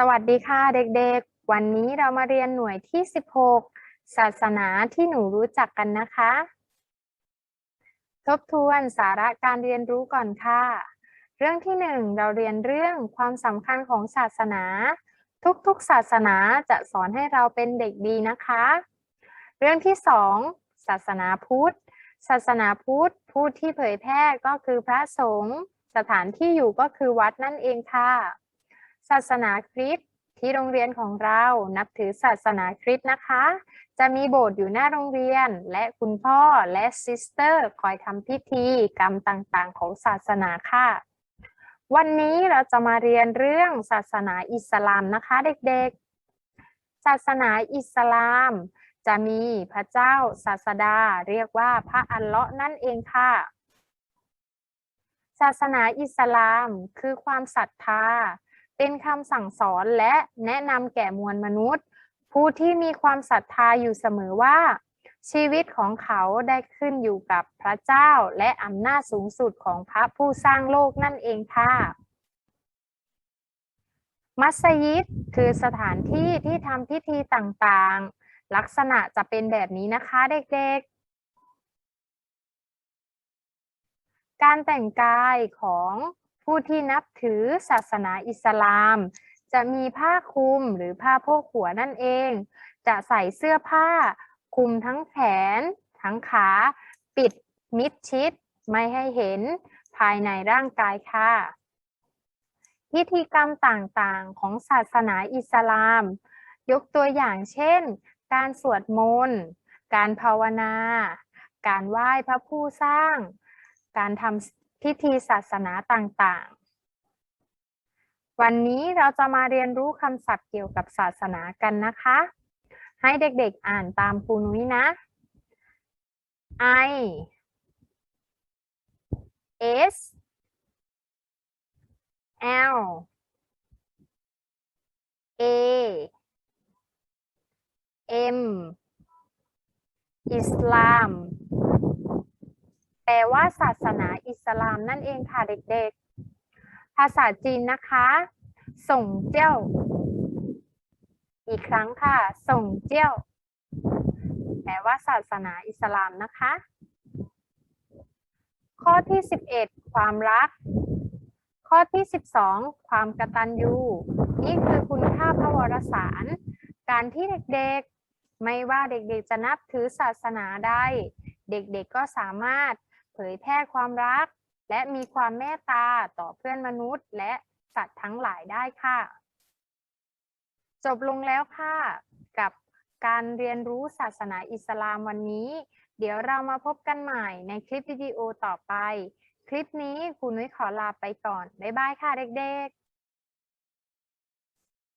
สวัสดีค่ะเด็กๆ วันนี้เรามาเรียนหน่วยที่ 16 ศาสนาที่หนูรู้จักกันนะคะ ทบทวนสาระการเรียนรู้ก่อนค่ะ เรื่องที่ 1 เราเรียนเรื่องความสำคัญของศาสนา ทุกๆ ศาสนาจะสอนให้เราเป็นเด็กดีนะคะ เรื่องที่ 2 ศาสนาพุทธ ศาสนาพุทธผู้ที่เผยแพร่ก็คือพระสงฆ์ สถานที่อยู่ก็คือวัดนั่นเองค่ะ ศาสนาคริสต์ที่โรงเรียนของเรานับถือศาสนาคริสต์นะคะ จะมีโบสถ์อยู่หน้าโรงเรียน และคุณพ่อและซิสเตอร์คอยทำพิธีกรรมต่างๆ ของศาสนาค่ะ วันนี้เราจะมาเรียนเรื่องศาสนาอิสลามนะคะเด็กๆ ศาสนาอิสลาม จะมีพระเจ้าศาสดา เรียกว่าพระอัลเลาะห์นั่นเองค่ะ ศาสนาอิสลามคือความศรัทธา เป็นคำสั่งสอนและแนะนำแก่มวลมนุษย์ ผู้ที่มีความศรัทธาอยู่เสมอว่า ชีวิตของเขาได้ขึ้นอยู่กับพระเจ้าและอำนาจสูงสุดของพระผู้สร้างโลกนั่นเองค่ะมัสยิดคือสถานที่ที่ทำพิธีต่างๆ ลักษณะจะเป็นแบบนี้นะคะเด็กๆ การแต่งกายของ ผู้ที่นับถือศาสนาอิสลาม จะมีผ้าคลุมหรือผ้าโพกหัวนั่นเอง จะใส่เสื้อผ้าคลุมทั้งแขน ทั้งขา ปิดมิดชิด ไม่ให้เห็นภายในร่างกายค่ะ พิธีกรรมต่างๆของศาสนาอิสลาม ยกตัวอย่างเช่น การสวดมนต์ การภาวนา การไหว้พระผู้สร้าง การทำ พิธีศาสนาต่างๆ วันนี้เราจะมาเรียนรู้คำศัพท์เกี่ยวกับศาสนากันนะคะ ให้เด็กๆอ่านตามครูนุ้ยนะ I S L A M อิสลาม แปลว่าศาสนาอิสลามนั่นเองค่ะเด็กๆ ภาษาจีนนะคะ ส่งเจ้าอีกครั้งค่ะ ส่งเจ้าแปลว่าศาสนาอิสลามนะคะ ข้อที่ 11 ความรัก ข้อที่ 12 ความกตัญญู นี่คือคุณค่าพระวรสาร การที่เด็กๆ ไม่ว่าเด็กๆ จะนับถือศาสนาใดเด็กๆ ก็สามารถ ผยแพร่ความรัก และมีความเมตตาต่อเพื่อนมนุษย์ และสัตว์ทั้งหลายได้ค่ะ จบลงแล้วค่ะ กับการเรียนรู้ศาสนาอิสลามวันนี้ เดี๋ยวเรามาพบกันใหม่ในคลิปวิดีโอต่อไป คลิปนี้ครูนุ้ยขอลาไปก่อน บ๊ายบายค่ะเด็กๆ